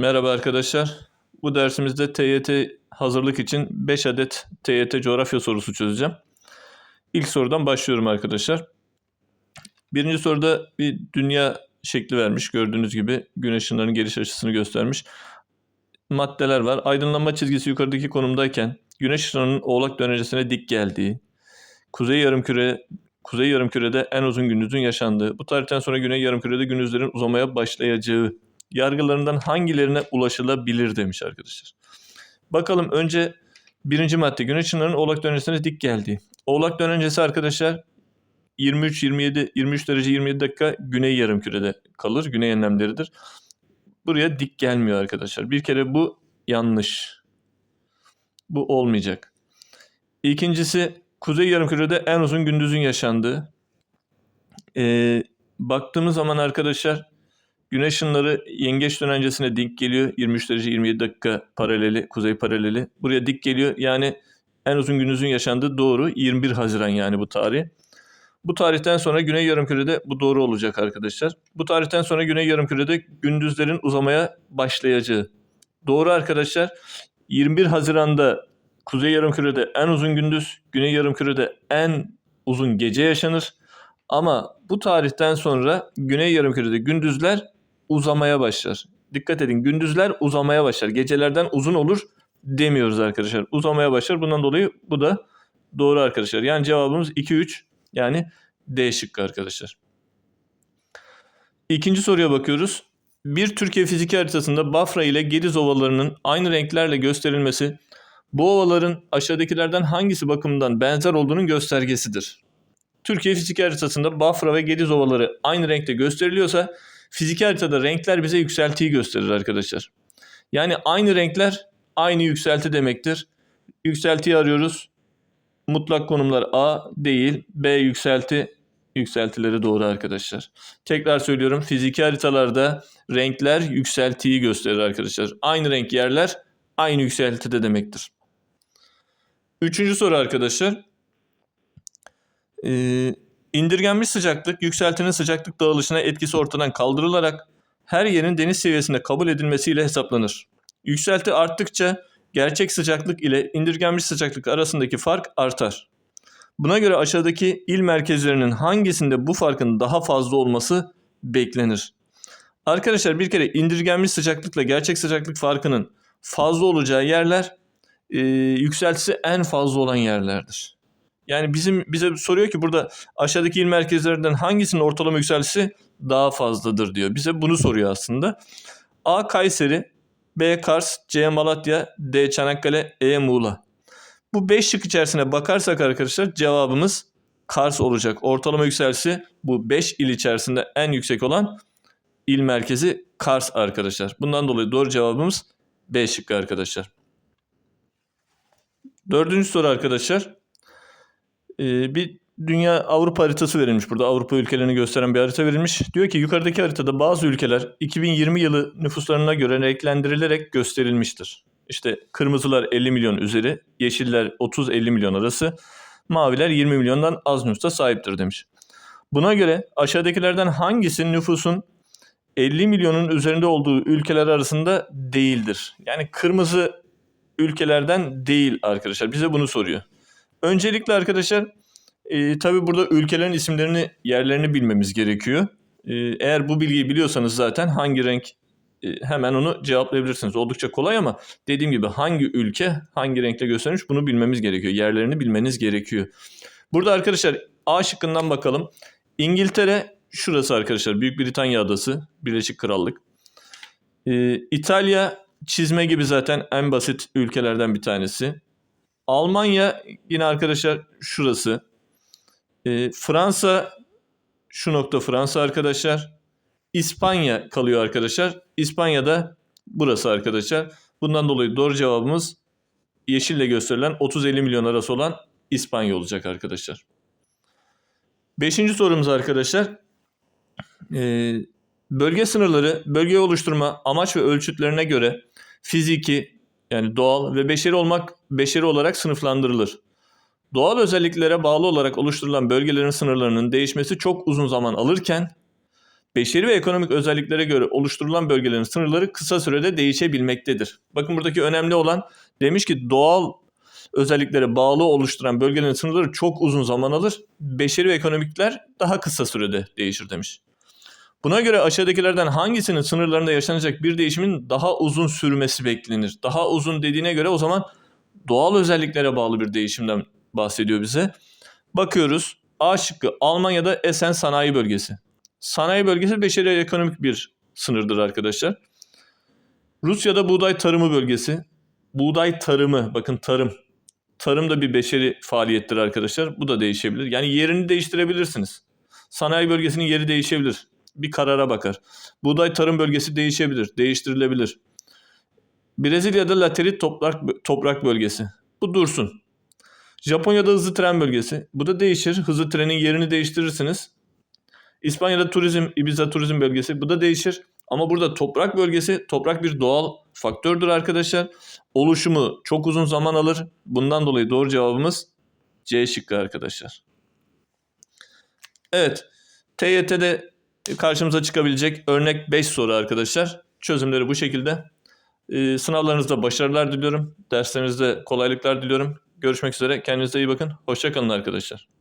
Merhaba arkadaşlar. Bu dersimizde TYT hazırlık için 5 adet TYT coğrafya sorusu çözeceğim. İlk sorudan başlıyorum arkadaşlar. Birinci soruda bir dünya şekli vermiş. Gördüğünüz gibi güneş ışınlarının geliş açısını göstermiş. Maddeler var. Aydınlanma çizgisi yukarıdaki konumdayken güneş ışınlarının oğlak dönencesine dik geldiği, kuzey yarımküre kuzey yarımkürede en uzun gündüzün yaşandığı, bu tarihten sonra güney yarımkürede gündüzlerin uzamaya başlayacağı yargılarından hangilerine ulaşılabilir demiş arkadaşlar. Bakalım önce birinci madde güneş ışınlarının oğlak dönencesine dik geldiği. Oğlak dönencesi arkadaşlar 23 27 23 derece 27 dakika güney yarımkürede kalır. Güney enlemleridir. Buraya dik gelmiyor arkadaşlar. Bir kere bu yanlış. Bu olmayacak. İkincisi kuzey yarımkürede en uzun gündüzün yaşandığı. Ee, baktığımız zaman arkadaşlar Güneş ışınları yengeç dönencesine dik geliyor. 23 derece 27 dakika paraleli, kuzey paraleli. Buraya dik geliyor. Yani en uzun gündüzün yaşandığı doğru. 21 Haziran yani bu tarih. Bu tarihten sonra Güney Yarımküre'de bu doğru olacak arkadaşlar. Bu tarihten sonra Güney Yarımküre'de gündüzlerin uzamaya başlayacağı. Doğru arkadaşlar. 21 Haziran'da Kuzey Yarımküre'de en uzun gündüz, Güney Yarımküre'de en uzun gece yaşanır. Ama bu tarihten sonra Güney Yarımküre'de gündüzler uzamaya başlar. Dikkat edin gündüzler uzamaya başlar. Gecelerden uzun olur demiyoruz arkadaşlar. Uzamaya başlar. Bundan dolayı bu da doğru arkadaşlar. Yani cevabımız 2-3 yani D şıkkı arkadaşlar. İkinci soruya bakıyoruz. Bir Türkiye fiziki haritasında Bafra ile Gediz ovalarının aynı renklerle gösterilmesi bu ovaların aşağıdakilerden hangisi bakımından benzer olduğunun göstergesidir. Türkiye fiziki haritasında Bafra ve Gediz ovaları aynı renkte gösteriliyorsa Fizik haritada renkler bize yükseltiyi gösterir arkadaşlar. Yani aynı renkler aynı yükselti demektir. Yükseltiyi arıyoruz. Mutlak konumlar A değil. B yükselti yükseltileri doğru arkadaşlar. Tekrar söylüyorum fiziki haritalarda renkler yükseltiyi gösterir arkadaşlar. Aynı renk yerler aynı yükseltide demektir. Üçüncü soru arkadaşlar. Ee, İndirgenmiş sıcaklık yükseltinin sıcaklık dağılışına etkisi ortadan kaldırılarak her yerin deniz seviyesinde kabul edilmesiyle hesaplanır. Yükselti arttıkça gerçek sıcaklık ile indirgenmiş sıcaklık arasındaki fark artar. Buna göre aşağıdaki il merkezlerinin hangisinde bu farkın daha fazla olması beklenir? Arkadaşlar bir kere indirgenmiş sıcaklıkla gerçek sıcaklık farkının fazla olacağı yerler e, yükseltisi en fazla olan yerlerdir. Yani bizim bize soruyor ki burada aşağıdaki il merkezlerinden hangisinin ortalama yükseltisi daha fazladır diyor. Bize bunu soruyor aslında. A. Kayseri, B. Kars, C. Malatya, D. Çanakkale, E. Muğla. Bu 5 şık içerisine bakarsak arkadaşlar cevabımız Kars olacak. Ortalama yükseltisi bu 5 il içerisinde en yüksek olan il merkezi Kars arkadaşlar. Bundan dolayı doğru cevabımız B şıkkı arkadaşlar. Dördüncü soru arkadaşlar. Ee, bir dünya Avrupa haritası verilmiş burada. Avrupa ülkelerini gösteren bir harita verilmiş. Diyor ki yukarıdaki haritada bazı ülkeler 2020 yılı nüfuslarına göre renklendirilerek gösterilmiştir. İşte kırmızılar 50 milyon üzeri, yeşiller 30-50 milyon arası, maviler 20 milyondan az nüfusa sahiptir demiş. Buna göre aşağıdakilerden hangisi nüfusun 50 milyonun üzerinde olduğu ülkeler arasında değildir? Yani kırmızı ülkelerden değil arkadaşlar. Bize bunu soruyor. Öncelikle arkadaşlar e, tabii burada ülkelerin isimlerini, yerlerini bilmemiz gerekiyor. E, eğer bu bilgiyi biliyorsanız zaten hangi renk e, hemen onu cevaplayabilirsiniz. Oldukça kolay ama dediğim gibi hangi ülke hangi renkle göstermiş bunu bilmemiz gerekiyor. Yerlerini bilmeniz gerekiyor. Burada arkadaşlar A şıkkından bakalım. İngiltere şurası arkadaşlar Büyük Britanya adası Birleşik Krallık. E, İtalya çizme gibi zaten en basit ülkelerden bir tanesi. Almanya yine arkadaşlar şurası. E, Fransa şu nokta Fransa arkadaşlar. İspanya kalıyor arkadaşlar. İspanya'da burası arkadaşlar. Bundan dolayı doğru cevabımız yeşille gösterilen 30-50 milyon arası olan İspanya olacak arkadaşlar. Beşinci sorumuz arkadaşlar. Ee, bölge sınırları bölge oluşturma amaç ve ölçütlerine göre fiziki, yani doğal ve beşeri olmak beşeri olarak sınıflandırılır. Doğal özelliklere bağlı olarak oluşturulan bölgelerin sınırlarının değişmesi çok uzun zaman alırken Beşeri ve ekonomik özelliklere göre oluşturulan bölgelerin sınırları kısa sürede değişebilmektedir. Bakın buradaki önemli olan demiş ki doğal özelliklere bağlı oluşturan bölgelerin sınırları çok uzun zaman alır. Beşeri ve ekonomikler daha kısa sürede değişir demiş. Buna göre aşağıdakilerden hangisinin sınırlarında yaşanacak bir değişimin daha uzun sürmesi beklenir? Daha uzun dediğine göre o zaman doğal özelliklere bağlı bir değişimden bahsediyor bize. Bakıyoruz. A şıkkı Almanya'da Esen Sanayi Bölgesi. Sanayi bölgesi beşeri ekonomik bir sınırdır arkadaşlar. Rusya'da buğday tarımı bölgesi. Buğday tarımı, bakın tarım. Tarım da bir beşeri faaliyettir arkadaşlar. Bu da değişebilir. Yani yerini değiştirebilirsiniz. Sanayi bölgesinin yeri değişebilir. Bir karara bakar. Buğday tarım bölgesi değişebilir, değiştirilebilir. Brezilya'da laterit toprak, toprak bölgesi. Bu dursun. Japonya'da hızlı tren bölgesi. Bu da değişir. Hızlı trenin yerini değiştirirsiniz. İspanya'da turizm, Ibiza turizm bölgesi. Bu da değişir. Ama burada toprak bölgesi, toprak bir doğal faktördür arkadaşlar. Oluşumu çok uzun zaman alır. Bundan dolayı doğru cevabımız C şıkkı arkadaşlar. Evet. TYT'de karşımıza çıkabilecek örnek 5 soru arkadaşlar. Çözümleri bu şekilde. Ee, sınavlarınızda başarılar diliyorum. Derslerinizde kolaylıklar diliyorum. Görüşmek üzere. Kendinize iyi bakın. Hoşçakalın arkadaşlar.